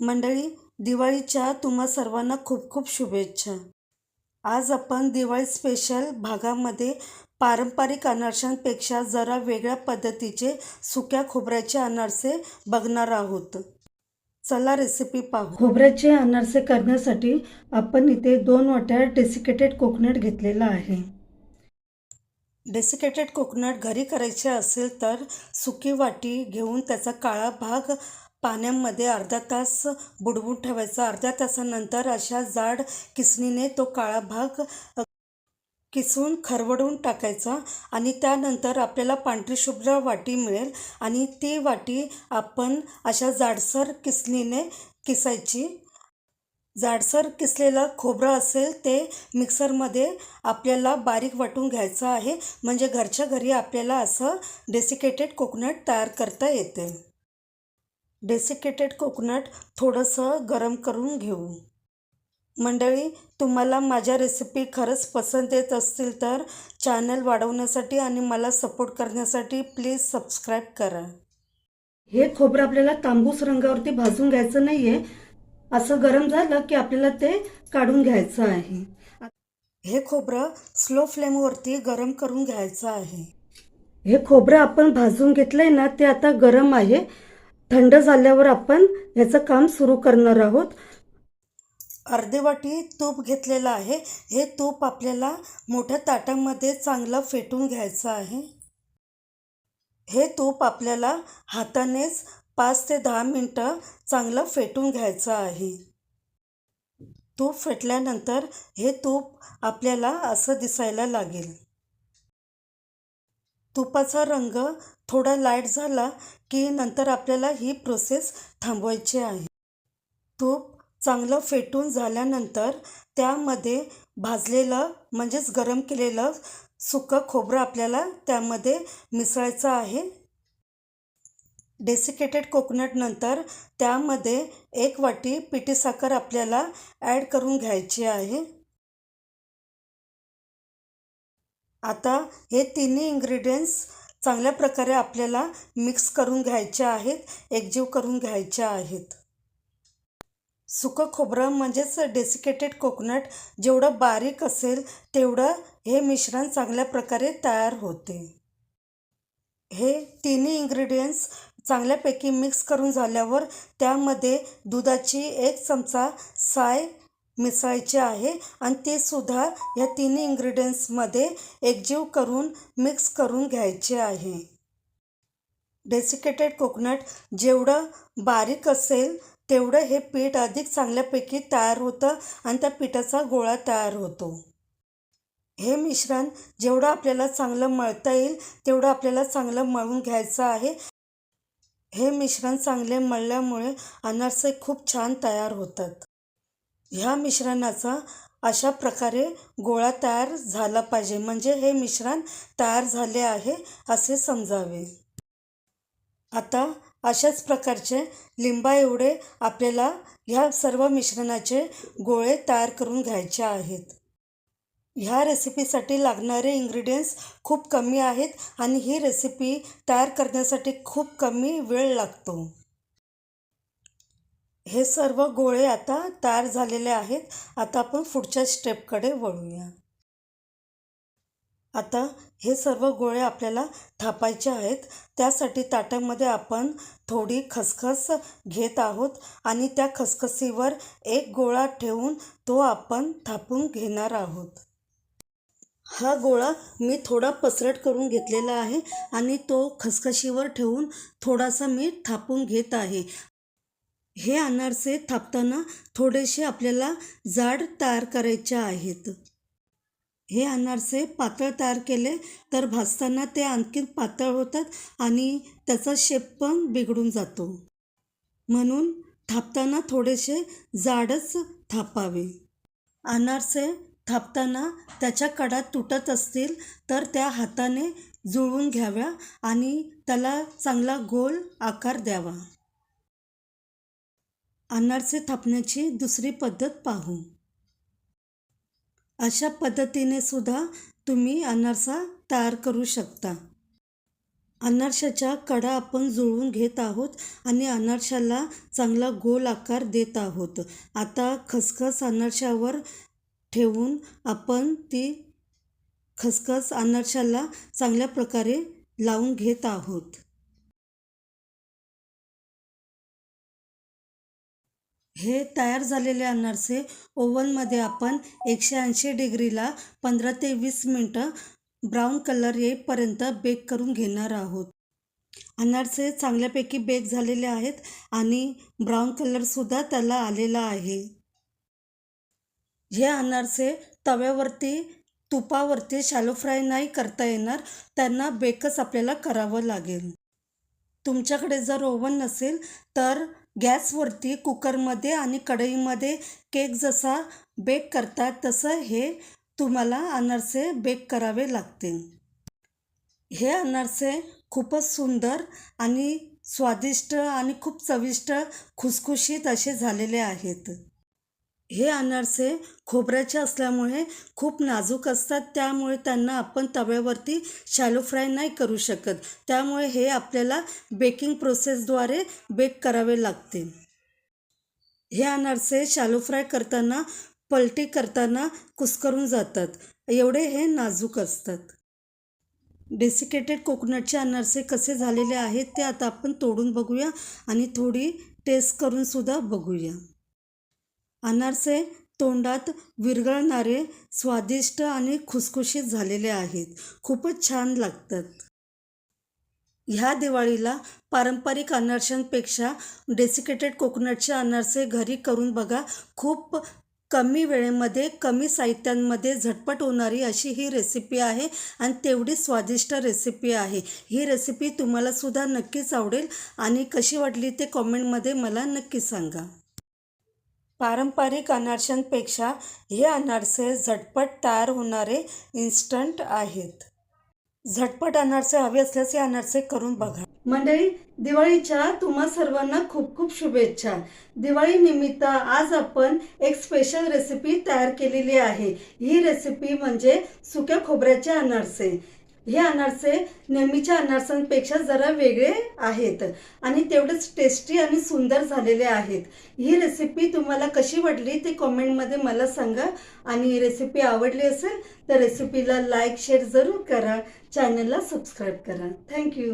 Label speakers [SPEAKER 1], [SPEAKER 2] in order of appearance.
[SPEAKER 1] मंडळी दिवाळीच्या तुम्हा सर्वांना खूप खूप शुभेच्छा. आज आपण दिवाळी स्पेशल भागामध्ये पारंपरिक अनारशांपेक्षा जरा वेगळ्या पद्धतीचे सुक्या खोबऱ्याचे अनारसे बघणार आहोत. चला रेसिपी पाहू. खोबऱ्याचे अनारसे करण्यासाठी आपण इथे दोन वाट्या डेसिकेटेड कोकोनट घेतलेला आहे. डेसिकेटेड कोकोनट घरी करायचे असेल तर सुकी वाटी घेऊन त्याचा काळा भाग पाण्यामध्ये अर्धा तास बुडवून ठेवायचा. अर्ध्या तासानंतर अशा जाड किसणीने तो काळा भाग किसून खरवडून टाकायचा आणि त्यानंतर आपल्याला पांढरी शुभ्र वाटी मिळेल आणि ती वाटी आपण अशा जाडसर किसणीने किसायची. जाडसर किसलेलं खोबरं असेल ते मिक्सरमध्ये आपल्याला बारीक वाटून घ्यायचं आहे. म्हणजे घरच्या घरी आपल्याला असं डेसिकेटेड कोकोनट तयार करता येते. डेसिकेटेड कोकोनट थोडंसं गरम करून घेऊ. मंडळी तुम्हाला माझ्या रेसिपी खरंच पसंत येत असतील तर चॅनल वाढवण्यासाठी आणि मला सपोर्ट करण्यासाठी प्लीज सबस्क्राईब करा. हे खोबरं आपल्याला तांबूस रंगावरती भाजून घ्यायचं नाही आहे असं गरम झालं की आपल्याला ते काढून घ्यायचं आहे. हे खोबरं स्लो फ्लेमवरती गरम करून घ्यायचं आहे. हे खोबरं आपण भाजून घेतलंय ना ते आता गरम आहे. थंड झाल्यावर आपण ह्याचं काम सुरू करणार आहोत. अर्धी वाटी तूप घेतलेलं आहे. हे तूप आपल्याला मोठ्या ताटामध्ये चांगलं फेटून घ्यायचं आहे. हे तूप आपल्याला हातानेच पाच ते दहा मिनटं चांगलं फेटून घ्यायचं आहे. तूप फेटल्यानंतर हे तूप आपल्याला असं दिसायला लागेल. तुपाचा रंग थोडा लाइट झाला की नंतर आपल्याला ही प्रोसेस थांबवायची आहे. तूप चांगलं फेटून झाल्यानंतर त्यामध्ये भाजलेलं म्हणजेच गरम केलेलं सुकं खोबरं आपल्याला त्यामध्ये मिसळायचं आहे. डेसिकेटेड कोकोनटनंतर त्यामध्ये एक वाटी पिठी साखर आपल्याला ॲड करून घ्यायची आहे. आता हे तिन्ही इंग्रेडियंट्स चांगल्या प्रकारे आपल्याला मिक्स करून घ्यायचे आहेत एकजीव करून घ्यायच्या आहेत. सुकं खोबरं म्हणजेच डेसिकेटेड कोकोनट जेवढं बारीक असेल तेवढं हे मिश्रण चांगल्या प्रकारे तयार होते. हे तिन्ही इंग्रेडियंट्स चांगल्यापैकी मिक्स करून झाल्यावर त्यामध्ये दुधाची एक चमचा साय मिसळायचे आहे आणि ते सुद्धा या तिन्ही इन्ग्रेडियंट्समध्ये एकजीव करून मिक्स करून घ्यायचे आहे. डेसिकेटेड कोकोनट जेवढं बारीक असेल तेवढं हे पीठ अधिक चांगल्यापैकी तयार होतं आणि त्या पिठाचा गोळा तयार होतो. हे मिश्रण जेवढं आपल्याला चांगलं मळता येईल तेवढं आपल्याला चांगलं मळून घ्यायचं आहे. हे मिश्रण चांगले मळल्यामुळे अनारसे खूप छान तयार होतात. ह्या मिश्रणाचा अशा प्रकारे गोळा तयार झाला पाहिजे. म्हणजे हे मिश्रण तयार झाले आहे असे समजावे. आता अशाच प्रकारचे लिंबा एवढे आपल्याला ह्या सर्व मिश्रणाचे गोळे तयार करून घ्यायचे आहेत. ह्या रेसिपीसाठी लागणारे इंग्रेडियंट्स खूप कमी आहेत आणि ही रेसिपी तयार करण्यासाठी खूप कमी वेळ लागतो. हे सर्व गोळे आता तयार झालेले आहेत. आता आपण पुढच्या स्टेपकडे वळूया. आता हे सर्व गोळे आपल्याला थापायचे आहेत. त्यासाठी ताटामध्ये आपण थोडी खसखस घेत आहोत आणि त्या खसखसीवर एक गोळा ठेवून तो आपण थापून घेणार आहोत. हा गोळा मी थोडा पसरट करून घेतलेला आहे आणि तो खसखशीवर ठेवून थोडासा मी थापून घेत आहे. हे अनारसे थापताना थोडेसे आपल्याला जाड तयार करायचे आहेत. हे अनारसे पातळ तयार केले तर भाजताना ते आणखीन पातळ होतात आणि त्याचा शेप पण बिघडून जातो. म्हणून थापताना थोडेसे जाडच थापावे. अनारसे थापताना त्याच्या कडा तुटत असतील तर त्या हाताने जुळवून घ्याव्या आणि त्याला चांगला गोल आकार द्यावा. अनारसे थापण्याची दुसरी पद्धत पाहू. अशा पद्धतीने सुद्धा तुम्ही अनारसा तयार करू शकता. अनारशाच्या कडा आपण जुळवून घेत आहोत आणि अनारशाला चांगला गोल आकार देत आहोत. आता खसखस अनारशावर ठेवून आपण ती खसखस अनारशाला चांगल्या प्रकारे लावून घेत आहोत. हे तयार झालेले अनारसे ओव्हनमध्ये आपण एकशे ऐंशी डिग्रीला पंधरा ते वीस मिनटं ब्राऊन कलर येईपर्यंत बेक करून घेणार आहोत. अनारसे चांगल्यापैकी बेक झालेले आहेत आणि ब्राऊन कलरसुद्धा त्याला आलेला आहे. हे अनारसे तव्यावरती तुपावरती शॅलो फ्राय नाही करता येणार त्यांना बेकच आपल्याला करावं लागेल. तुमच्याकडे जर ओव्हन नसेल तर गॅसवरती कुकरमध्ये आणि कढईमध्ये केक जसा बेक करतात तसं हे तुम्हाला अनारसे बेक करावे लागतील. हे अनारसे खूपच सुंदर आणि स्वादिष्ट आणि खूप चविष्ट खुसखुशीत असे झालेले आहेत. हे अनारसे खोबऱ्याचे असल्यामुळे खूप नाजूक असतात. त्यामुळे त्यांना आपण तव्यावरती शॅलो फ्राय नाही करू शकत. त्यामुळे हे आपल्याला बेकिंग प्रोसेसद्वारे बेक करावे लागते. हे अनारसे शॅलो फ्राय करताना पलटी करताना कुस्करून जातात. एवढे हे नाजूक असतात. डेसिकेटेड कोकोनटचे अनारसे कसे झालेले आहेत ते आता आपण तोडून बघूया आणि थोडी टेस्ट करूनसुद्धा बघूया. अनारसे तोंडात विरघळणारे स्वादिष्ट आणि खुसखुशीत झालेले आहेत. खूपच छान लागतात. ह्या दिवाळीला पारंपरिक अनारशांपेक्षा डेसिकेटेड कोकोनटचे अनारसे घरी करून बघा. खूप कमी वेळेमध्ये कमी साहित्यांमध्ये झटपट होणारी अशी ही रेसिपी आहे आणि तेवढी स्वादिष्ट रेसिपी आहे. ही रेसिपी तुम्हालासुद्धा नक्कीच आवडेल आणि कशी वाटली ते कॉमेंटमध्ये मला नक्की सांगा. पारंपरिक अनारशांपेक्षा हे अनारसे झटपट तयार होणारे इन्स्टंट आहेत. झटपट अनारसे हवे असल्यास हे अनारसे करून बघा. मंडळी दिवाळीच्या तुम्हा सर्वांना खूप खूप शुभेच्छा. दिवाळी निमित्त आज आपण एक स्पेशल रेसिपी तयार केलेली आहे. ही रेसिपी म्हणजे सुक्या खोबऱ्याचे अनारसे. हे अनारसे नेहमीच्या अनारसांपेक्षा जरा वेगळे आहेत आणि तेवढेच टेस्टी आणि सुंदर झालेले आहेत. ही रेसिपी तुम्हाला कशी वाटली ते कॉमेंटमध्ये मला सांगा. आणि ही रेसिपी आवडली असेल तर रेसिपीला लाईक शेअर जरूर करा. चॅनलला सबस्क्राईब करा. थँक्यू